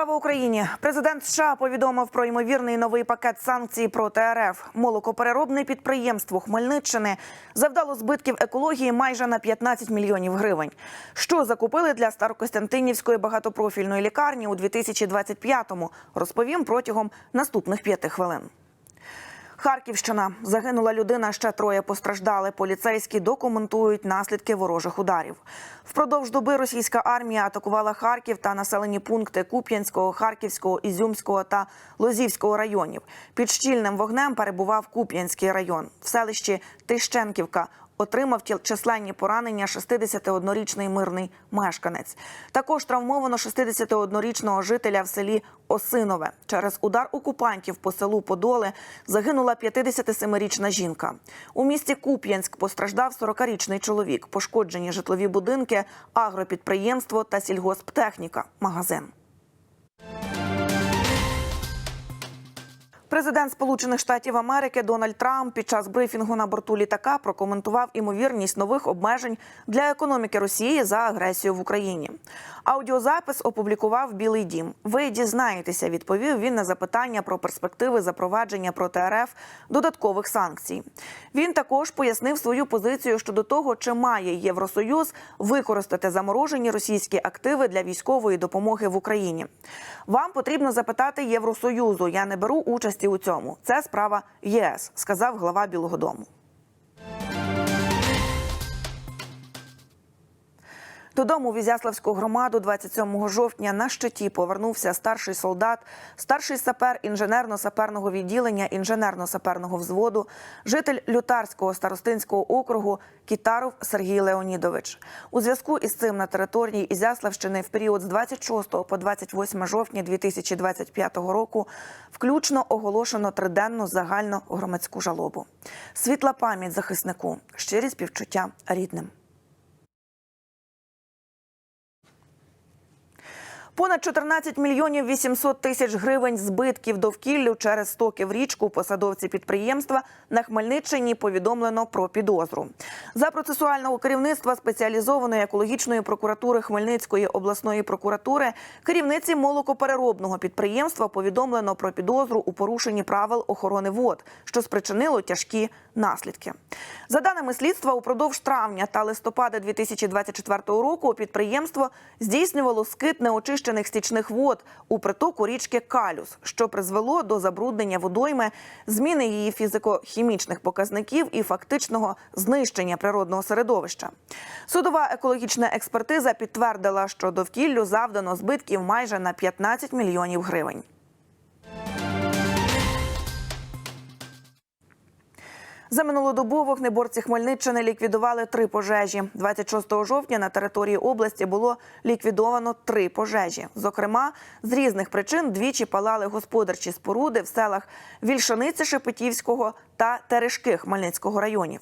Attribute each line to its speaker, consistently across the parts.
Speaker 1: Слава Україні! Президент США повідомив про ймовірний новий пакет санкцій проти РФ. Молокопереробне підприємство Хмельниччини завдало збитків екології майже на 15 мільйонів гривень. Що закупили для Старокостянтинівської багатопрофільної лікарні у 2025-му, розповім протягом наступних п'яти хвилин. Харківщина загинула людина. Ще троє постраждали. Поліцейські документують наслідки ворожих ударів. Впродовж доби російська армія атакувала Харків та населені пункти Куп'янського, Харківського, Ізюмського та Лозівського районів. Під щільним вогнем перебував Куп'янський район в селищі Тищенківка. Отримав численні поранення 61-річний мирний мешканець. Також травмовано 61-річного жителя в селі Осинове. Через удар окупантів по селу Подоле загинула 57-річна жінка. У місті Куп'янськ постраждав 40-річний чоловік. Пошкоджені житлові будинки, агропідприємство та сільгосптехніка, магазин. Президент Сполучених Штатів Америки Дональд Трамп під час брифінгу на борту літака прокоментував імовірність нових обмежень для економіки Росії за агресію в Україні. Аудіозапис опублікував Білий Дім. Ви дізнаєтеся, відповів він на запитання про перспективи запровадження проти РФ додаткових санкцій. Він також пояснив свою позицію щодо того, чи має Євросоюз використати заморожені російські активи для військової допомоги в Україні. Вам потрібно запитати Євросоюзу. Я не беру участі у цьому. Це справа ЄС, сказав глава Білого Дому. Додому в Ізяславську громаду 27 жовтня на щиті повернувся старший солдат, старший сапер інженерно-саперного відділення інженерно-саперного взводу, житель Лютарського старостинського округу Кітаров Сергій Леонідович. У зв'язку із цим на території Ізяславщини в період з 26 по 28 жовтня 2025 року включно оголошено триденну загальну громадську жалобу. Світла пам'ять захиснику, щирі співчуття рідним. Понад 14 мільйонів 800 тисяч гривень збитків довкіллю через стоки в річку посадовці підприємства на Хмельниччині повідомлено про підозру. За процесуального керівництва спеціалізованої екологічної прокуратури Хмельницької обласної прокуратури керівниці молокопереробного підприємства повідомлено про підозру у порушенні правил охорони вод, що спричинило тяжкі наслідки. За даними слідства, упродовж травня та листопада 2024 року підприємство здійснювало скид неочищених стічних вод у притоку річки Калюс, що призвело до забруднення водойми, зміни її фізико-хімічних показників і фактичного знищення природного середовища. Судова екологічна експертиза підтвердила, що довкіллю завдано збитків майже на 15 мільйонів гривень. За минулу добу вогнеборці Хмельниччини ліквідували три пожежі. 26 жовтня на території області було ліквідовано три пожежі. Зокрема, з різних причин двічі палали господарчі споруди в селах Вільшаниці Шепетівського та Терешки Хмельницького районів.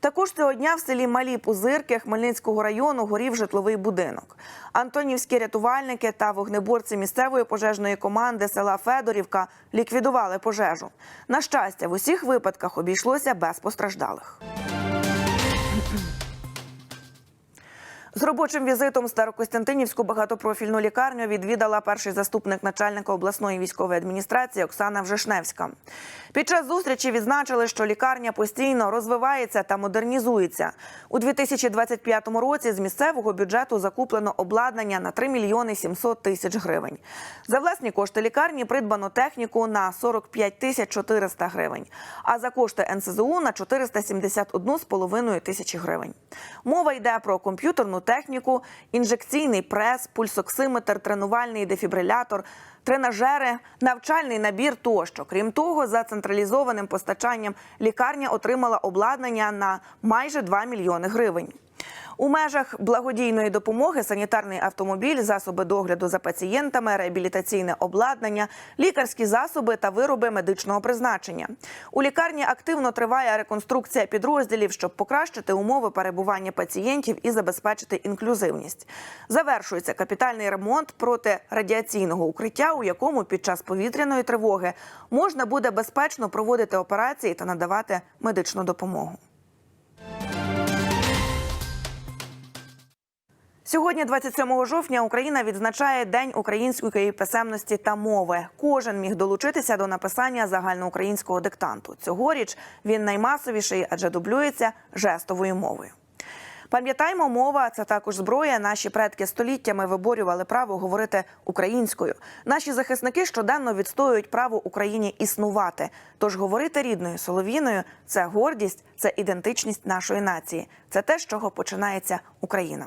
Speaker 1: Також цього дня в селі Малі Пузирки Хмельницького району горів житловий будинок. Антонівські рятувальники та вогнеборці місцевої пожежної команди села Федорівка ліквідували пожежу. На щастя, в усіх випадках обійшлося без постраждалих. З робочим візитом Старокостянтинівську багатопрофільну лікарню відвідала перший заступник начальника обласної військової адміністрації Оксана Вжишневська. Під час зустрічі відзначили, що лікарня постійно розвивається та модернізується. У 2025 році з місцевого бюджету закуплено обладнання на 3 мільйони 700 тисяч гривень. За власні кошти лікарні придбано техніку на 45 тисяч 400 гривень, а за кошти НСЗУ на 471,5 тисячі гривень. Мова йде про комп'ютерну техніку, інжекційний прес, пульсоксиметр, тренувальний дефібрилятор, тренажери, навчальний набір тощо. Крім того, за централізованим постачанням лікарня отримала обладнання на майже 2 мільйони гривень. У межах благодійної допомоги санітарний автомобіль, засоби догляду за пацієнтами, реабілітаційне обладнання, лікарські засоби та вироби медичного призначення. У лікарні активно триває реконструкція підрозділів, щоб покращити умови перебування пацієнтів і забезпечити інклюзивність. Завершується капітальний ремонт протирадіаційного укриття, у якому під час повітряної тривоги можна буде безпечно проводити операції та надавати медичну допомогу. Сьогодні, 27 жовтня, Україна відзначає День української писемності та мови. Кожен міг долучитися до написання загальноукраїнського диктанту. Цьогоріч він наймасовіший, адже дублюється жестовою мовою. Пам'ятаймо, мова це також зброя. Наші предки століттями виборювали право говорити українською. Наші захисники щоденно відстоюють право Україні існувати. Тож говорити рідною солов'їною це гордість, це ідентичність нашої нації. Це те, з чого починається Україна.